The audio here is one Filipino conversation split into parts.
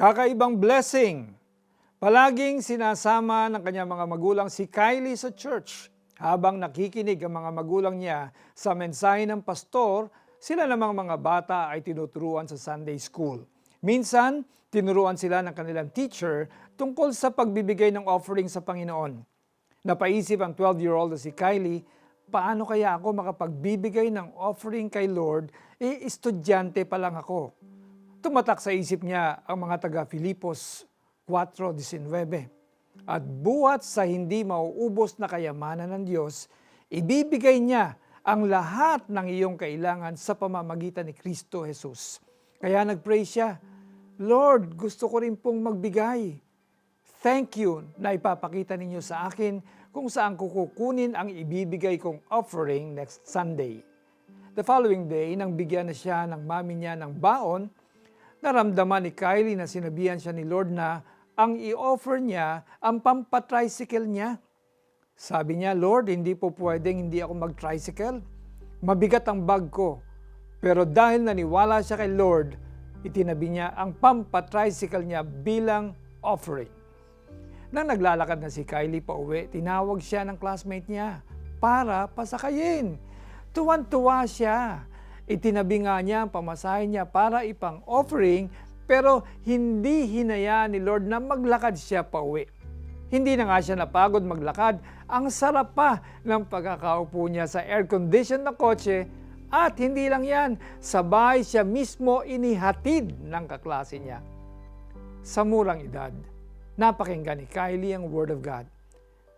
Kakaibang blessing. Palaging sinasama ng kanyang mga magulang si Kylie sa church. Habang nakikinig ang mga magulang niya sa mensahe ng pastor, sila namang mga bata ay tinuturuan sa Sunday school. Minsan, tinuruan sila ng kanilang teacher tungkol sa pagbibigay ng offering sa Panginoon. Napaisip ang 12-year-old na si Kylie, paano kaya ako makapagbibigay ng offering kay Lord, eh estudyante pa lang ako. Tumatak sa isip niya ang mga taga Filipos 4.19. At buhat sa hindi mauubos na kayamanan ng Diyos, ibibigay niya ang lahat ng iyong kailangan sa pamamagitan ni Kristo Jesus. Kaya nagpray siya, Lord, gusto ko rin pong magbigay. Thank you na ipapakita ninyo sa akin kung saan ko kukunin ang ibibigay kong offering next Sunday. The following day, nang bigyan na siya ng mami niya ng baon, naramdaman ni Kylie na sinabihan siya ni Lord na ang i-offer niya ang pampatricycle niya. Sabi niya, Lord, hindi po pwedeng hindi ako mag-tricycle. Mabigat ang bag ko. Pero dahil naniwala siya kay Lord, itinabi niya ang pampatricycle niya bilang offering. Nang naglalakad na si Kylie pa uwi, tinawag siya ng classmate niya para pasakayin. Tuwan-tuwa siya. Itinabi nga niya ang pamasahe niya para ipang offering pero hindi hinayaan ni Lord na maglakad siya pa uwi. Hindi na nga siya napagod maglakad. Ang sarap pa ng pagkakaupo niya sa air-conditioned na kotse at hindi lang yan, sabay siya mismo inihatid ng kaklase niya. Sa murang edad, napakinggan ni Kylie ang Word of God.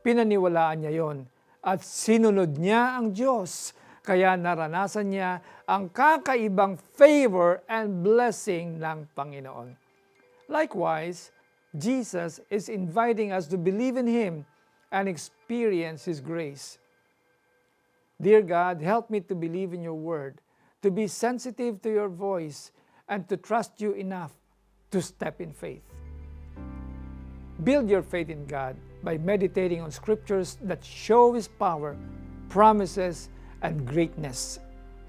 Pinaniwalaan niya yon at sinunod niya ang Diyos. Kaya naranasan niya ang kakaibang favor and blessing ng Panginoon. Likewise, Jesus is inviting us to believe in Him and experience His grace. Dear God, help me to believe in your word, to be sensitive to your voice, and to trust you enough to step in faith. Build your faith in God by meditating on scriptures that show His power, promises, and greatness.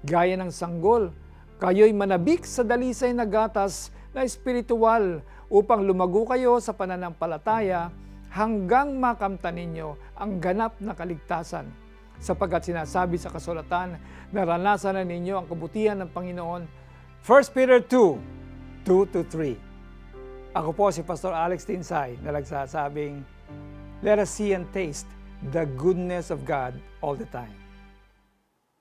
Gaya ng sanggol, kayo'y manabik sa dalisay na gatas na espiritual upang lumago kayo sa pananampalataya hanggang makamtan ninyo ang ganap na kaligtasan. Sapagkat sinasabi sa kasulatan, naranasan na ninyo ang kabutihan ng Panginoon. 1 Peter 2, 2-3 Ako po si Pastor Alex Tinsay na nagsasabing, Let us see and taste the goodness of God all the time.